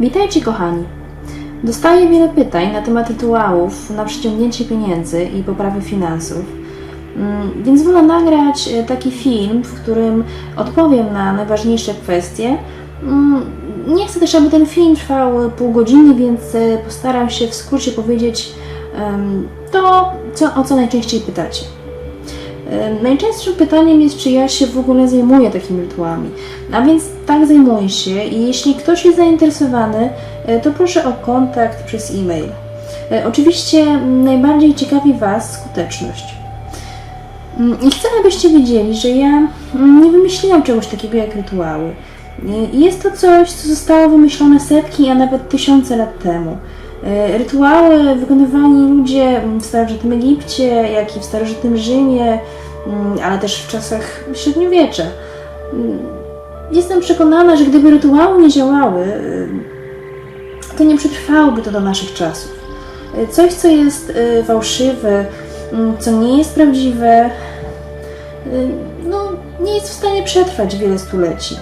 Witajcie kochani. Dostaję wiele pytań na temat rytuałów na przyciągnięcie pieniędzy i poprawę finansów. Mm, Więc wolę nagrać e, taki film, w którym odpowiem na najważniejsze kwestie. Mm, Nie chcę też, aby ten film trwał pół godziny, więc e, postaram się w skrócie powiedzieć to, co, o co najczęściej pytacie. Najczęstszym pytaniem jest, czy ja się w ogóle zajmuję takimi rytuałami. A więc tak zajmuję się i jeśli ktoś jest zainteresowany, e, to proszę o kontakt przez e-mail. E, Oczywiście najbardziej ciekawi Was skuteczność. Mm, I chcę, abyście wiedzieli, że ja nie wymyśliłam czegoś takiego jak rytuały. E, Jest to coś, co zostało wymyślone setki, a nawet tysiące lat temu. E, Rytuały wykonywali ludzie w starożytnym Egipcie, jak i w starożytnym Rzymie, mm, ale też w czasach średniowiecza. Mm, Jestem przekonana, że gdyby rytuały nie działały, y, to nie przetrwałoby to do naszych czasów. Y, Coś, co jest fałszywe, mm, co nie jest prawdziwe, no, nie jest w stanie przetrwać wiele stuleci.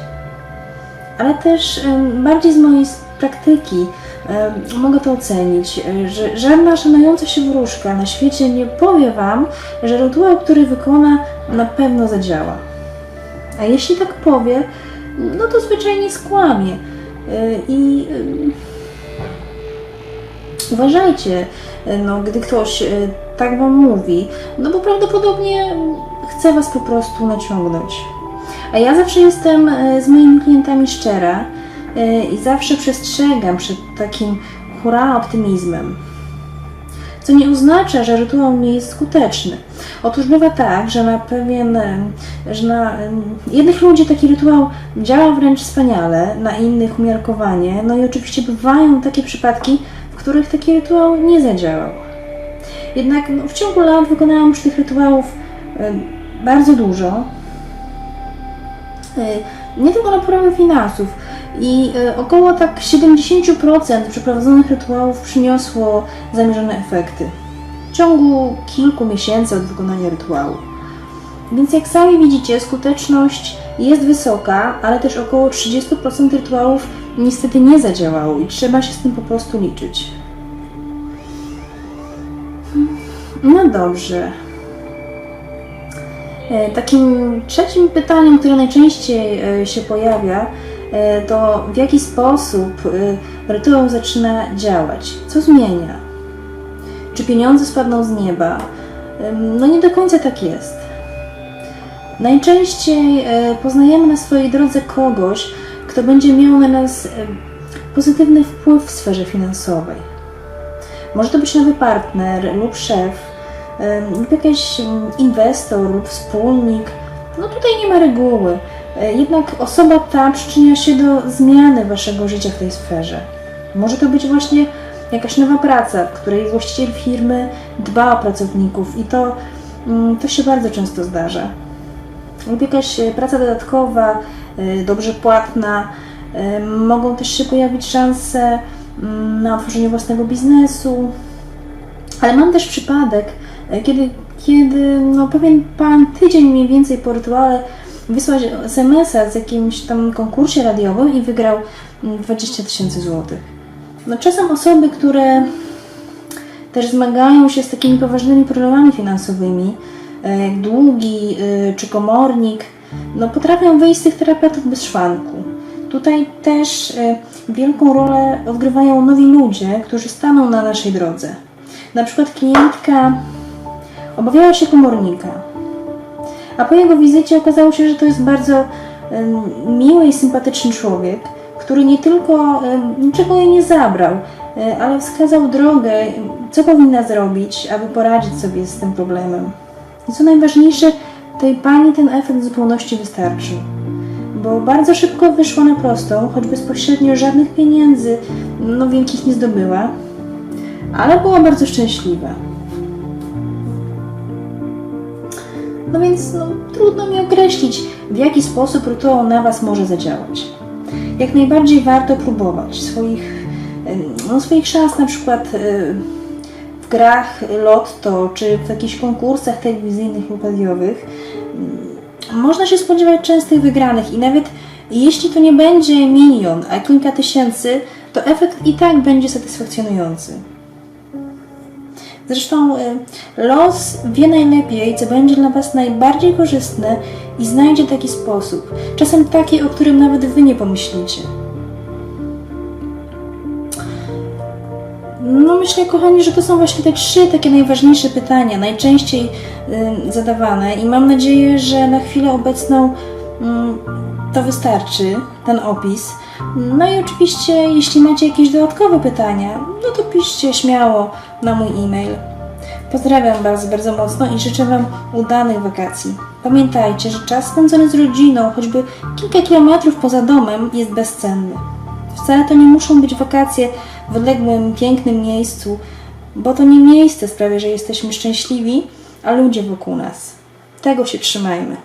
Ale też bardziej z mojej praktyki mogę to ocenić, y, że żadna szanująca się wróżka na świecie nie powie Wam, że rytuał, który wykona, na pewno zadziała. A jeśli tak powie, no to zwyczajnie skłamie. Y, I uważajcie, y, no, gdy ktoś tak wam mówi, no bo prawdopodobnie chce was po prostu naciągnąć. A ja zawsze jestem z moimi klientami szczera i zawsze przestrzegam przed takim hura optymizmem. Co nie oznacza, że rytuał nie jest skuteczny. Otóż bywa tak, że na pewien, em, że na em, jednych ludzi taki rytuał działa wręcz wspaniale, na innych umiarkowanie. No i oczywiście bywają takie przypadki, w których taki rytuał nie zadziałał. Jednak no, w ciągu lat wykonałam już tych rytuałów bardzo dużo. Nie tylko na poprawę finansów. I y, około tak 70% przeprowadzonych rytuałów przyniosło zamierzone efekty w ciągu kilku miesięcy od wykonania rytuału. Więc jak sami widzicie, skuteczność jest wysoka, ale też około 30% rytuałów niestety nie zadziałało i trzeba się z tym po prostu liczyć. No dobrze. E, Takim trzecim pytaniem, które najczęściej e, się pojawia, e, to w jaki sposób e, rytuał zaczyna działać? Co zmienia? Czy pieniądze spadną z nieba? No nie do końca tak jest. Najczęściej e, poznajemy na swojej drodze kogoś, kto będzie miał na nas e, pozytywny wpływ w sferze finansowej. Może to być nowy partner lub szef, lub jakiś inwestor lub wspólnik. No tutaj nie ma reguły. E, Jednak osoba ta przyczynia się do zmiany waszego życia w tej sferze. Może to być właśnie jakaś nowa praca, w której właściciel firmy dba o pracowników i to, mm, to się bardzo często zdarza. Lub jakaś e, praca dodatkowa, e, dobrze płatna. Mogą też się pojawić szanse mm, na otworzenie własnego biznesu. Ale mam też przypadek, kiedy, kiedy no, pewien pan tydzień mniej więcej po rytuale wysłał SMS-a z jakimś tam konkursie radiowym i wygrał mm, 20 tysięcy złotych. No, czasem osoby, które też zmagają się z takimi poważnymi problemami finansowymi, e, jak długi e, czy komornik, no potrafią wyjść z tych terapeutów bez szwanku. Tutaj też e, wielką rolę odgrywają nowi ludzie, którzy staną na naszej drodze. Na przykład klientka obawiała się komornika, a po jego wizycie okazało się, że to jest bardzo miły i sympatyczny człowiek, który nie tylko niczego jej nie zabrał, e, ale wskazał drogę, co powinna zrobić, aby poradzić sobie z tym problemem. I co najważniejsze, tej pani ten efekt zupełności wystarczył. Bo bardzo szybko wyszła na prostą, choć bezpośrednio żadnych pieniędzy, no wielkich nie zdobyła, ale była bardzo szczęśliwa. No więc no, trudno mi określić, w jaki sposób rytuał na Was może zadziałać. Jak najbardziej warto próbować swoich, em, no, swoich szans, na przykład em, w grach lotto, czy w jakichś konkursach telewizyjnych lub radiowych. Em, Można się spodziewać częstych wygranych i nawet jeśli to nie będzie milion, a kilka tysięcy, to efekt i tak będzie satysfakcjonujący. Zresztą y, los wie najlepiej, co będzie dla Was najbardziej korzystne i znajdzie taki sposób, czasem taki, o którym nawet Wy nie pomyślicie. No myślę, kochani, że to są właśnie te trzy takie najważniejsze pytania, najczęściej y, zadawane i mam nadzieję, że na chwilę obecną to wystarczy, ten opis. No i oczywiście, jeśli macie jakieś dodatkowe pytania, no to piszcie śmiało na mój e-mail. Pozdrawiam Was bardzo mocno i życzę Wam udanych wakacji. Pamiętajcie, że czas spędzony z rodziną, choćby kilka kilometrów poza domem, jest bezcenny. Wcale to nie muszą być wakacje w odległym, pięknym miejscu, bo to nie miejsce sprawia, że jesteśmy szczęśliwi, a ludzie wokół nas. Tego się trzymajmy.